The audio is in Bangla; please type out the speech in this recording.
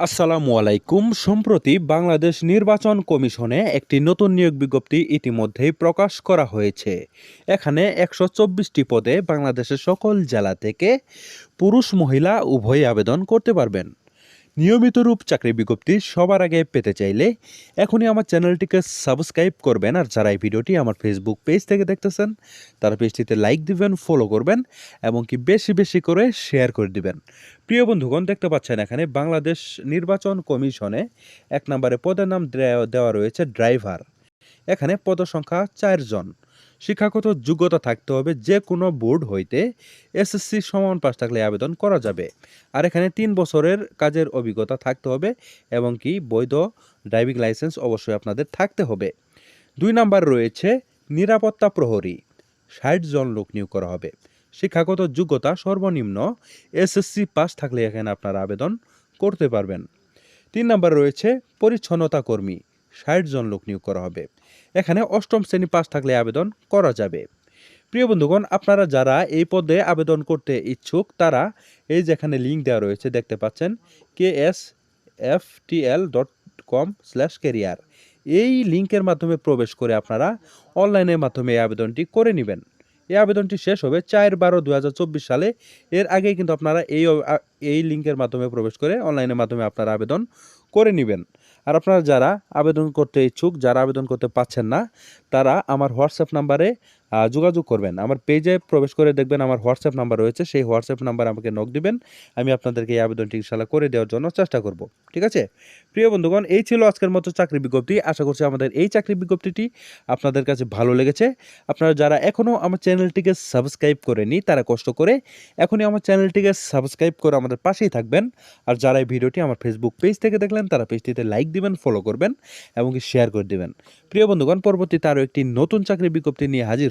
আসসালামু আলাইকুম। সম্প্রতি বাংলাদেশ নির্বাচন কমিশনে একটি নতুন নিয়োগ বিজ্ঞপ্তি ইতিমধ্যেই প্রকাশ করা হয়েছে। এখানে একশো চব্বিশটি পদে বাংলাদেশের সকল জেলা থেকে পুরুষ মহিলা উভয়ই আবেদন করতে পারবেন। নিয়মিত রূপ চাকরি বিজ্ঞপ্তি সবার আগে পেতে চাইলে এখনই আমার চ্যানেলটিকে সাবস্ক্রাইব করবেন। আর যারা এই ভিডিওটি আমার ফেসবুক পেজ থেকে দেখতেছেন, তারা পেজটিতে লাইক দিবেন ফলো করবেন এবং কি বেশি বেশি করে শেয়ার করে দিবেন। প্রিয় বন্ধুগণ, দেখতে পাচ্ছেন এখানে বাংলাদেশ নির্বাচন কমিশনে এক নম্বরে পদের নাম দেওয়া রয়েছে ড্রাইভার। এখানে পদ সংখ্যা চারজন। শিক্ষাগত যোগ্যতা থাকতে হবে যে কোনো বোর্ড হইতে এসএসসি সমান পাস থাকলে আবেদন করা যাবে। আর এখানে তিন বছরের কাজের অভিজ্ঞতা থাকতে হবে এবং কি বৈধ ড্রাইভিং লাইসেন্স অবশ্যই আপনাদের থাকতে হবে। দুই নাম্বার রয়েছে নিরাপত্তা প্রহরী, ষাট জন লোক নিয়োগ করা হবে। শিক্ষাগত যোগ্যতা সর্বনিম্ন এসএসসি পাস থাকলে এখানে আপনারা আবেদন করতে পারবেন। তিন নাম্বার রয়েছে পরিচ্ছন্নতা কর্মী, ষাট জন লোক নিয়োগ করা হবে। এখানে অষ্টম শ্রেণি পাস থাকলে আবেদন করা যাবে। প্রিয় বন্ধুগণ, আপনারা যারা এই পদে আবেদন করতে ইচ্ছুক, তারা এই যেখানে লিঙ্ক দেওয়া রয়েছে, দেখতে পাচ্ছেন K S F T L dot com slash career এই লিঙ্কের মাধ্যমে প্রবেশ করে আপনারা অনলাইনের মাধ্যমে এই আবেদনটি করে নেবেন। এই আবেদনটি শেষ হবে চার বারো দু সালে। এর আগেই কিন্তু আপনারা এই এই লিঙ্কের মাধ্যমে প্রবেশ করে অনলাইনের মাধ্যমে আপনারা আবেদন করে নেবেন। আর আপনারা যারা আবেদন করতে ইচ্ছুক, যারা আবেদন করতে পারছেন না, তারা আমার হোয়াটসঅ্যাপ নাম্বারে যোগাযোগ করবেন। আমার পেজে প্রবেশ করে দেখবেন আমার হোয়াটসঅ্যাপ নাম্বার রয়েছে। সেই হোয়াটসঅ্যাপ নাম্বার আমাকে নক দিবেন। আমি আপনাদেরকে এই আবেদনটি ইনশাল্লাহ করে দেওয়ার জন্য চেষ্টা করব। ঠিক আছে? প্রিয় বন্ধুগণ, এই ছিল আজকের মতো চাকরি বিজ্ঞপ্তি। আশা করছি আমাদের এই চাকরি বিজ্ঞপ্তিটি আপনাদের কাছে ভালো লেগেছে। আপনারা যারা এখনও আমার চ্যানেলটিকে সাবস্ক্রাইব করেনি, তারা কষ্ট করে এখনই আমার চ্যানেলটিকে সাবস্ক্রাইব করে আমাদের পাশেই থাকবেন। আর যারা এই ভিডিওটি আমার ফেসবুক পেজ থেকে দেখলেন, তারা পেজটিতে লাইক দিবেন ফলো করবেন এবং শেয়ার করে দিবেন। প্রিয় বন্ধুগণ, পরবর্তীতে আরও একটি নতুন চাকরি বিজ্ঞপ্তি নিয়ে হাজির